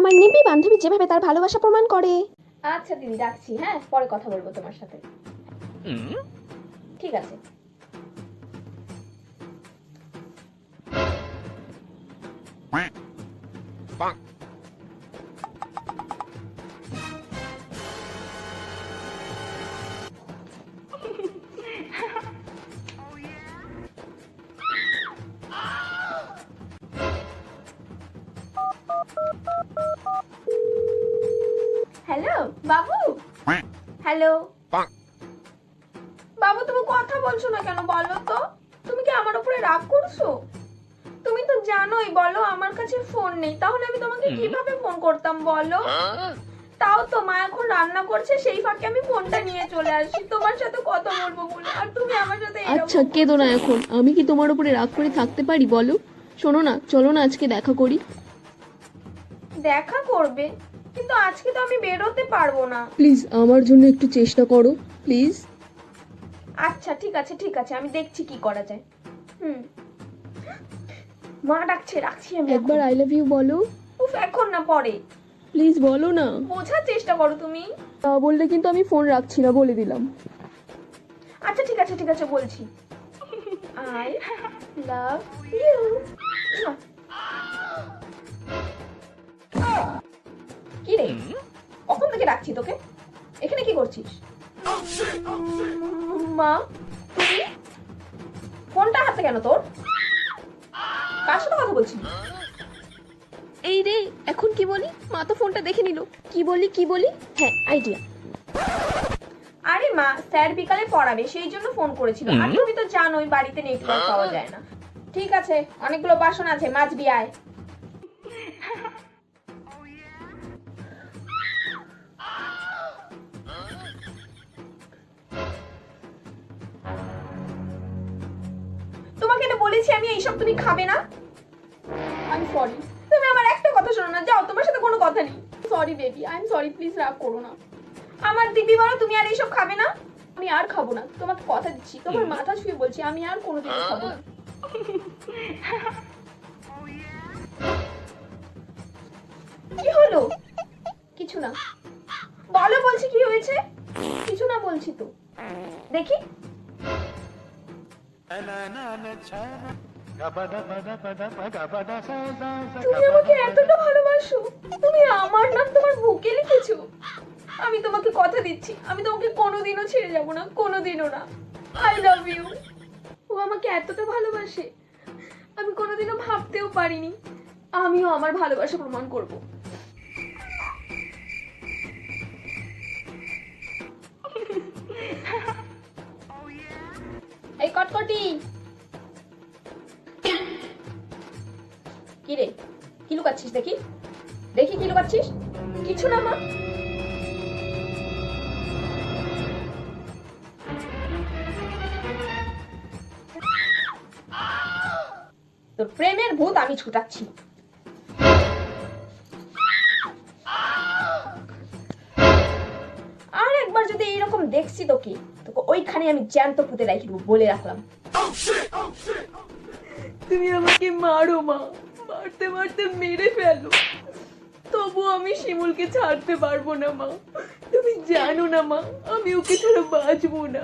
আমার নিবি বান্ধবী যেভাবে তার ভালোবাসা প্রমাণ করে। আচ্ছা দিদি রাখছি হ্যাঁ? পরে কথা বলব তোমার সাথে। ঠিক আছে। হ্যালো বাবু? হ্যালো বাবু তুমি কথা বলছো না কেন? বলো তো। তুমি কি আমার উপরে রাগ করছ? তুমি তো জানোই বলো আমার কাছে ফোন নেই। তাহলে আমি তোমাকে কীভাবে ফোন করতাম বলো? তাও তো মা এখন রান্না করছে সেই ফাঁকে আমি ফোনটা নিয়ে চলে আসি তোমার সাথে কথা বলব বলে। আর তুমি আমার সাথে এরকম আচ্ছা কেঁদো না এখন। আমি কি তোমার উপরে রাগ করে থাকতে পারি বলো? শোনো না চলো না আজকে দেখা করি। দেখা করবে? কিন্তু আজকে তো আমি বেরোতে পারব না। প্লিজ আমার জন্য একটু চেষ্টা করো প্লিজ। আচ্ছা ঠিক আছে ঠিক আছে আমি দেখছি কি করা যায়। হুম। মা ডাকছে রাখছি আমি একবার আই লাভ ইউ বলো। উফ এখন না পরে। প্লিজ বলো না। বোঝার চেষ্টা করো তুমি। তা বললে কিন্তু আমি ফোন রাখছি না বলে দিলাম। আচ্ছা ঠিক আছে ঠিক আছে বলছি। আই লাভ ইউ কি রে? কখন থেকে ডাকছি তোকে? এখানে কি করছিস? মা তুমি? ফোনটা হাতে কেন তোর? কার সাথে কথা বলছিস? এই রে এখন কি বলি? মা তো ফোনটা দেখে নিল। কি বলি কি বলি? হ্যাঁ আইডিয়া আরে মা স্যার বিকালে পড়াবে সেই জন্য ফোন করেছিল। আর তুমি তো জানোই বাড়িতে নেটওয়ার্ক পাওয়া যায় না। ঠিক আছে অনেকগুলো বাসন আছে মাছ বিয়ায় তোমাকে না বলেছি আমি এইসব তুমি খাবে না? আমি সরি তুমি আমার একটা কথা শোনো না যাও তোমার সাথে কোনো কথা নেই। Sorry baby I am sorry please রাগ করো না। আমার দিদি বলো তুমি আর এইসব খাবে না? আমি আর খাব না তোমাকে কথা দিচ্ছি তোমার মাথা ছুঁয়ে বলছি আমি আর কোনোদিন খাব না। কি হলো? কিছু না। বলো বলছি কি হয়েছে? কিছু না বলছি তো। দেখি। তুমি আমাকে এতটা ভালোবাসো? তুমি আমার নাম তোমার বুকে লিখেছো? আমি তোমাকে কথা দিচ্ছি। আমি তোমাকে কোনোদিনও ছেড়ে যাব না, কোনোদিনও না। আই লাভ ইউ ও আমাকে এতটা ভালোবাসে। আমি কোনোদিনও ভাবতেও পারিনি। আমিও আমার ভালোবাসা প্রমাণ করব। এই কটকটি কি রে? কি লুকাচ্ছিস দেখি? দেখি কি লুকাচ্ছিস? কিছু না, মা। তোর প্রেমের ভূত আমি ছুটাচ্ছি। যদি এইরকম দেখছি তোকে তোকে ওইখানে আমি জ্যান্ত পুঁতে রাখি বলে রাখলাম। তুমি আমাকে মারো মা। মারতে মারতে মেরে ফেলো। তবু আমি শিমুলকে ছাড়তে পারব না মা। তুমি জানো না মা আমি ওকে ছাড়া বাঁচবো না।